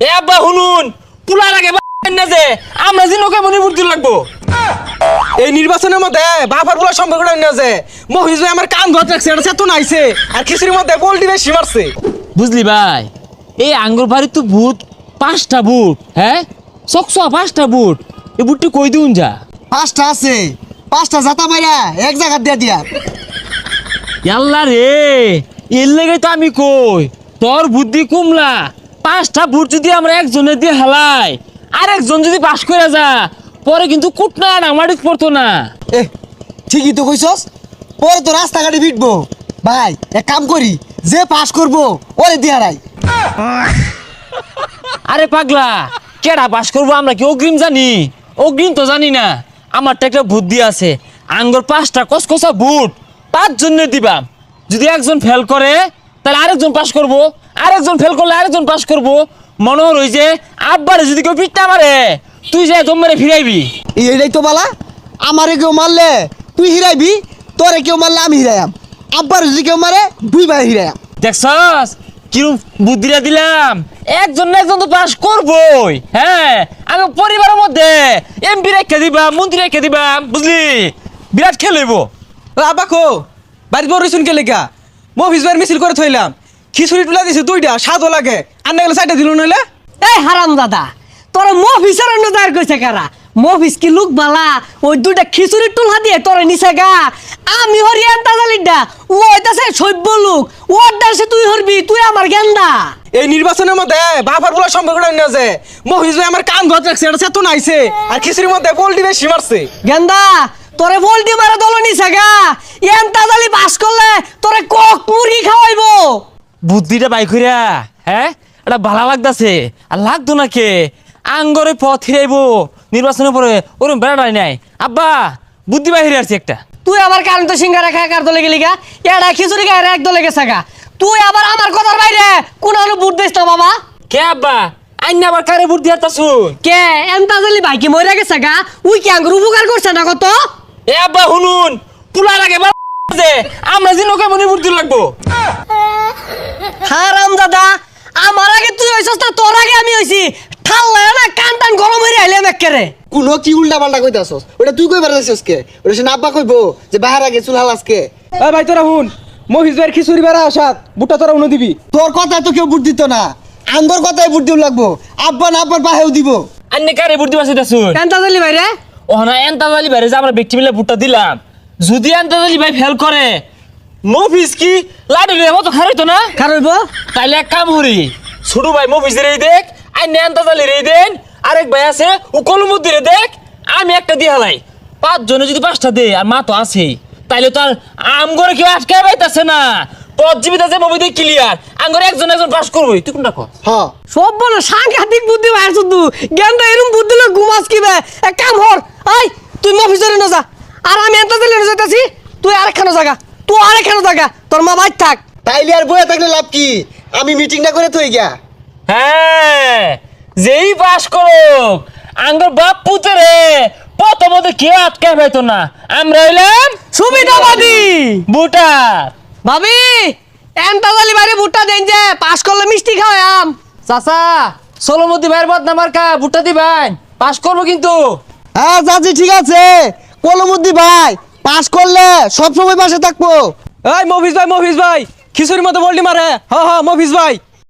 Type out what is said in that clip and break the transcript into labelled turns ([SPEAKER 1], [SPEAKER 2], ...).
[SPEAKER 1] এ আব্বা শুনুন। পুলার আগে না যে আমরা যে নৌকা মনে বুদ্ধি লাগবো।
[SPEAKER 2] এই নির্বাচনের মধ্যে বাবার বলার সম্পর্কটা নিয়ে যে মহিষ ভাই আমার কান ধরে রাখছে এটা চেতন আইছে আর খিচুড়ির মধ্যে পোল্ট্রি বেশি মারছে।
[SPEAKER 1] বুঝলি ভাই এই আঙ্গুর বাড়ির তো বুট পাঁচটা বুট হ্যাঁ? চকচা পাঁচটা বুট এই বুটটি কই দিউন যা?
[SPEAKER 3] পাঁচটা আছে পাঁচটা জাতা মাইরা এক জায়গা দিয়ে দিয়া।
[SPEAKER 1] ইয়াল্লা রে এর লেগে তো আমি কই তোর বুদ্ধি কুমলা। পাঁচটা ভোট যদি আমরা একজনে দিয়ে হেলাই আর একজন যদি পাস করে যা পরে কিন্তু কুটনা আমাদের পড়তো না।
[SPEAKER 3] এ ঠিকই তো কইছস। পরে তো রাস্তাঘাটে ফিটবো ভাই এক কাম করি যে পাস করব ওরে দিয়া রাই
[SPEAKER 1] আরে পাগলা কেডা পাস করব আমরা কি অগ্রিম জানি? অগ্রিম তো জানি না। আমার তো একটা বুদ্ধি আছে। আঙ্গুর পাঁচটা কসকসা বুট পাঁচ জন্য দিবাম যদি একজন ফেল করে তাহলে আরেকজন পাস করব। আরেকজন ফেল করলে আরেকজন পাস করব। মনে হই যে আব্বারে যদি কেউ পিঠটা মারে তুই যে দম মেরে ফিরাইবি
[SPEAKER 3] এইটাই তো বালা। আমারে কেউ মারলে তুই হিরাইবি তোরে কেউ মারলে আমি হিরাইয়াম। আব্বার যদি কেউ মারে দুই ভাই হিরাইয়াম।
[SPEAKER 1] দেখছস? কিরম বুদ্ধিটা দিলাম। একজন না একজন তো পাস করবই। হ্যাঁ আমি পরিবারের মধ্যে এমপি রেখে দিবাম মন্ত্রী রেখে দিবাম বুঝলি? বিরাট খেল হইব।
[SPEAKER 2] আব্বা খো বাড়ির বড় শুনকে লেখা মহিষ ভাইয়ের মিছিল করে থইলাম। খিচুড়ি টুলা দিছে দুইটা স্বাদও লাগে। আর না গেলে চারটা দিল নইলে?
[SPEAKER 4] এই হারাম দাদা তোর মফিসের অন্য দায়ের কইছে কারা? মফিস কি লুক বালা? ওই দুইটা খিচুড়ি টুলহা দিয়ে তোরে নিছে গা। আমি হরি আনতা জালিডা ও হইতাছে সভ্য লোক। ওর দাসে তুই হরবি তুই আমার গেন্দা।
[SPEAKER 2] এই নির্বাচনের মধ্যে বাবার বলার সম্পর্কটা নিয়ে যে ভাই আমার কান ধরে রাখছে এটা চেতন আইছে আর খিচুড়ির মধ্যে পোল্ট্রি বেশি মারছে।
[SPEAKER 4] গেন্দা তোরে বলটি মারা দল নিছে গা। এনতা জালি বাস করলে তোরে কক মুরগি খাওয়াইবো।
[SPEAKER 1] বুদ্ধিটা বাই কইরা হ্যাঁ এটা ভালো লাগতাছে। আর লাগতো না কে? আঙ্গরে পথ হিরাইব নির্বাচনের পরে ওরম বেড়াটাই নাই। আব্বা বুদ্ধি বাহিরে আসছে একটা।
[SPEAKER 4] তুই আবার কারেন্ট সিঙ্গারা খায় কার দলে গেলি গা? এডা খিচুড়ি খায় এক দলে গেছে গা। তুই আবার আমার কথার বাইরে কোন বুট দিস না বাবা?
[SPEAKER 1] কে আব্বা? আইন আবার কারে বুদ্ধি হারতাছু
[SPEAKER 4] কে? এনতা জালি ভাই কি মরে গেছে গা? উই কি আঙ্গুর উপকার করছে না কত?
[SPEAKER 1] এ আব্বা শুনুন। পুলার আগে যে আমরা যে নৌকা মনে বুদ্ধি লাগবো।
[SPEAKER 4] হারাম দাদা আমার আগে তুই হইছস না তোর আগে আমি হইছি। ঠাল্লা না কান টান গরম হয়ে আইলাম একেরে
[SPEAKER 3] কোনো কি উল্টা পাল্টা কইতাছস? ওটা তুই কইবার কে? ওটা সে আব্বা কইবো যে বাহার আগে চুল হালাস কে?
[SPEAKER 2] এ ভাই তোরা হুন মহিষ ভাইয়ের খিচুড়ি বেড়া আসাত বুটটা তোরা উনো দিবি।
[SPEAKER 3] তোর কথায় তো কেউ বুট দিত না। আঙ্গর কথায় বুট দিব লাগবো। আব্বা না আব্বার বাহেও দিব।
[SPEAKER 1] আন্নে কারে বুদ্ধি বাঁচাইতাছুন?
[SPEAKER 4] এনতা জালি ভাই রে?
[SPEAKER 1] ও না এন্তাজালি ভাই যে আমরা ব্যক্তি মিলে ভোটটা দিলাম। যদি এন্তাজালি ভাই ফেল করে মফিস কি? লাডি রে মতো খারাইতো না?
[SPEAKER 4] খারইব
[SPEAKER 1] তাইলে এক কাম করি ছোট ভাই মফিস রে দেখ আই নে এন্তাজালি রে দেন আরেক ভাই আছে ও কলমুদ্দি রে দেখ আমি একটা দিয়ে হালাই। পাঁচ জনে যদি পাঁচটা দে আর মা তো আছেই তাইলে তো আর আম করে কেউ আটকে পাইতাছে না। পথ জীবিত আছে মবি দিয়ে ক্লিয়ার আম করে একজন একজন পাস করবই তুই কোনটা কর?
[SPEAKER 3] হ
[SPEAKER 4] সব বলো সাংঘাতিক বুদ্ধি ভাই শুধু গেন্দা এরম বুদ্ধি লোক ঘুমাস কি এক কাম হর আই তুই মফিসরে না যা। আমি না যাইতাছি? তুই আরেকখানো জায়গা তুই আরেকখানো জায়গা তোর মা বাইর থাক।
[SPEAKER 3] তাইলে আর বয়ে থাকলে লাভ কি? আমি মিটিংটা করে থই গিয়া।
[SPEAKER 1] হ্যাঁ যেই পাস করুক আঙ্গর বাপ পুতরে প্রথমত কেউ আটকে পাইতো না। আমরা হইলাম
[SPEAKER 4] সুবিধাবাদী।
[SPEAKER 1] বুটার
[SPEAKER 4] ভাবি এনতা জালি বাইরে ভুট্টা দেন যে পাস করলে মিষ্টি খাওয়াম
[SPEAKER 1] চাচা সোলমতি ভাইয়ের বদনাম আর কা ভুট্টা দিবেন পাস করব কিন্তু।
[SPEAKER 3] হ্যাঁ চাচি ঠিক আছে। কলমুদ্দি ভাই, পাস করলে সব সময় পাশে থাকব।
[SPEAKER 2] এই মফিজ ভাই মফিজ ভাই, খিচুড়ির মতো বললি মারে। হ হ, মফিজ ভাই।